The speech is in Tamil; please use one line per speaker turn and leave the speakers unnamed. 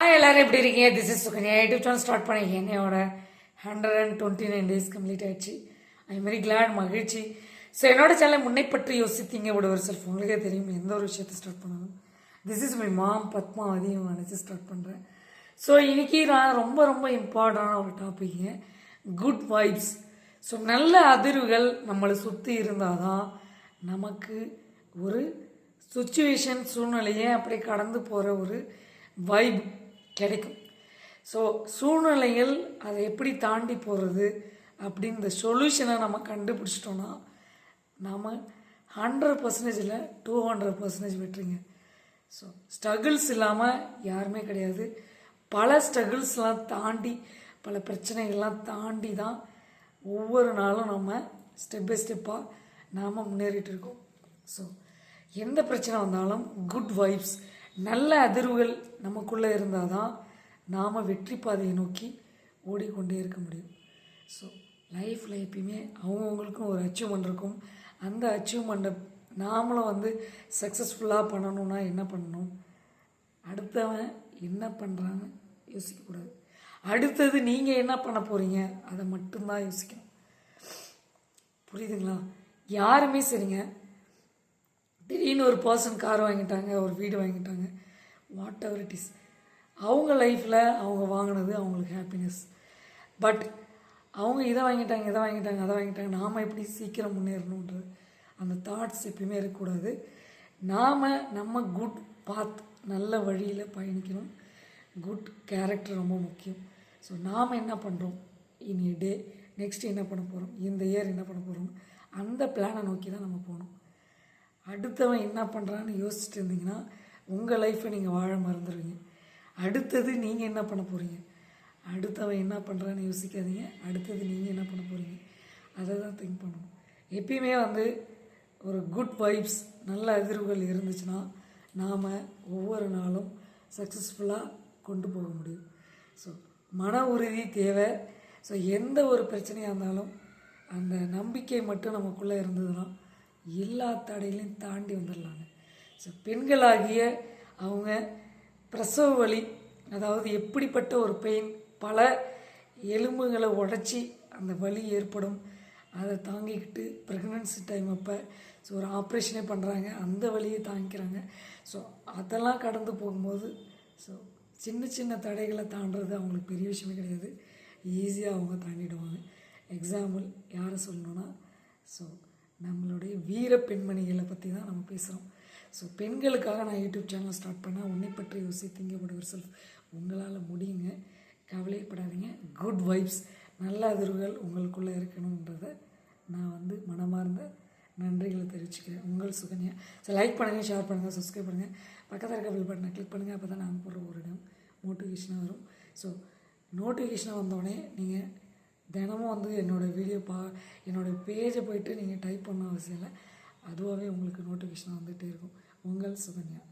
ஹாய் எல்லாரும் எப்படி இருக்கீங்க? This is Sukanya. YouTube channel start பண்ணியிருக்கேன் என்னையோட hundred and twenty nine days complete ஆயிடுச்சு. ஐ வெரி கிளாட் மகிழ்ச்சி. ஸோ என்னோட சேனலை முன்னை பற்றி யோசித்தீங்க. விட ஒரு செல்ஃப் உங்களுக்கே தெரியும். எந்த ஒரு விஷயத்தை ஸ்டார்ட் பண்ணாலும். This is my mom Padmavathi நினச்சி ஸ்டார்ட் பண்ணுறேன் ஸோ இன்றைக்கி நான் ரொம்ப ரொம்ப இம்பார்ட்டண்டான ஒரு டாபிக்ங்க குட் வைப்ஸ் ஸோ நல்ல அதிர்வுகள் நம்மளை சுற்றி இருந்தால் தான் நமக்கு ஒரு சுச்சுவேஷன் சூழ்நிலையை அப்படி கடந்து போகிற ஒரு வைப் கிடைக்கும். ஸோ சூழ்நிலைகள் அதை எப்படி தாண்டி போகிறது அப்படின்ற சொல்யூஷனை நம்ம கண்டுபிடிச்சிட்டோன்னா நாம் ஹண்ட்ரட் பர்சன்டேஜில் டூ ஹண்ட்ரட் பர்சன்டேஜ் வெட்டுறீங்க ஸோ ஸ்ட்ரகிள்ஸ் இல்லாமல் யாருமே கிடையாது. பல ஸ்ட்ரகிள்ஸ்லாம் தாண்டி பல பிரச்சனைகள்லாம் தாண்டி தான் ஒவ்வொரு நாளும் நம்ம ஸ்டெப் பை ஸ்டெப்பாக நாம் முன்னேறிட்டு இருக்கோம். ஸோ எந்த பிரச்சனை வந்தாலும் குட் வைப்ஸ் நல்ல அதிர்வுகள் நமக்குள்ளே இருந்தால் தான் நாம் வெற்றி பாதையை நோக்கி ஓடிக்கொண்டே இருக்க முடியும். ஸோ லைஃப்பில் எப்பயுமே அவங்கவுங்களுக்கும் ஒரு அச்சீவ்மெண்ட் இருக்கும். அந்த அச்சீவ்மெண்ட்டை நாமளும் வந்து சக்ஸஸ்ஃபுல்லாக பண்ணணும்னா என்ன பண்ணணும்? அடுத்தவன் என்ன பண்ணுறான்னு யோசிக்கக்கூடாது அடுத்தது நீங்கள் என்ன பண்ண போகிறீங்க அதை மட்டும்தான் யோசிக்கணும். புரியுதுங்களா? யாருமே சரிங்க. திடீர்னு ஒரு பர்சன் கார் வாங்கிட்டாங்க ஒரு வீடு வாங்கிட்டாங்க. வாட் எவர் இட் இஸ் அவங்க லைஃப்பில் அவங்க வாங்கினது அவங்களுக்கு ஹாப்பினஸ் பட் அவங்க இதை வாங்கிட்டாங்க இதை வாங்கிட்டாங்க அதை வாங்கிட்டாங்க. நாம் எப்படி சீக்கிரம் முன்னேறணுன்றது. அந்த தாட்ஸ் எப்பயுமே இருக்கக்கூடாது. நாம் நம்ம குட் பாத் நல்ல வழியில் பயணிக்கணும். குட் கேரக்டர் ரொம்ப முக்கியம். ஸோ நாம் என்ன பண்ணுறோம் இனி டே நெக்ஸ்ட் என்ன பண்ண போகிறோம் இந்த இயர் என்ன பண்ண போகிறோம் அந்த பிளானை நோக்கி தான் நம்ம போகணும். அடுத்தவன் என்ன பண்ணுறான்னு யோசிச்சுட்டு இருந்தீங்கன்னா உங்கள் லைஃப்பை நீங்கள் வாழ மறந்துடுவீங்க அடுத்தது நீங்கள் என்ன பண்ண போகிறீங்க அடுத்தவன் என்ன பண்ணுறான்னு யோசிக்காதீங்க. அடுத்தது நீங்கள் என்ன பண்ண போகிறீங்க அதை தான் திங்க் பண்ணணும். எப்பயுமே வந்து ஒரு குட் வைப்ஸ் நல்ல அதிர்வுகள் இருந்துச்சுன்னா நாம் ஒவ்வொரு நாளும் சக்ஸஸ்ஃபுல்லாக கொண்டு போக முடியும். ஸோ மன உறுதி தேவை. ஸோ எந்த ஒரு பிரச்சனையாக இருந்தாலும் அந்த நம்பிக்கை மட்டும் நமக்குள்ளே இருந்ததுன்னா எல்லா தடைகளையும் தாண்டி வந்துடலாங்க. ஸோ பெண்களாகிய அவங்க பிரசவ வலி அதாவது எப்படிப்பட்ட ஒரு பெயின் பல எலும்புகளை உடச்சி அந்த வலி ஏற்படும். அதை தாங்கிக்கிட்டு ப்ரெக்னன்சி டைம் அப்போ ஸோ ஒரு ஆப்ரேஷனே பண்ணுறாங்க அந்த வழியை தாங்கிக்கிறாங்க. ஸோ அதெல்லாம் கடந்து போகும்போது ஸோ சின்ன சின்ன தடைகளை தாண்டுறது அவங்களுக்கு பெரிய விஷயமே கிடையாது. ஈஸியாக அவங்க தாண்டிடுவாங்க. எக்ஸாம்பிள் யாரை சொல்லணுன்னா ஸோ நம்மளுடைய வீர பெண்மணிகளை பற்றி தான் நம்ம பேசுகிறோம் ஸோ பெண்களுக்காக நான் யூடியூப் சேனல் ஸ்டார்ட் பண்ணால் உன்னை பற்றி யோசி திங்க ஒரு செல்ஃப் உங்களால் முடியுங்க. கவலைப்படாதீங்க. குட் வைப்ஸ் நல்ல அதிர்வுகள் உங்களுக்குள்ளே இருக்கணுன்றதை நான் வந்து மனமார்ந்த நன்றிகளை தெரிவிச்சுக்கிறேன். உங்கள் சுகன்யா. ஸோ லைக் பண்ணுங்கள் ஷேர் பண்ணுங்கள் சப்ஸ்கிரைப் பண்ணுங்கள் பக்கத்தில் இருக்க பில் பட்டனை கிளிக் பண்ணுங்கள் அப்போ தான் நாங்கள் போடுற ஒரு இடம் நோட்டிஃபிகேஷனாக வரும். ஸோ நோட்டிஃபிகேஷனாக வந்தோடனே நீங்கள் தினமும் வந்து என்னோடய வீடியோ பா என்னோடய பேஜை போயிட்டு நீங்கள் டைப் பண்ண அவசியம் இல்லை. அதுவாகவே உங்களுக்கு நோட்டிஃபிகேஷன் வந்துகிட்டே இருக்கும். உங்கள் சுகன்யா.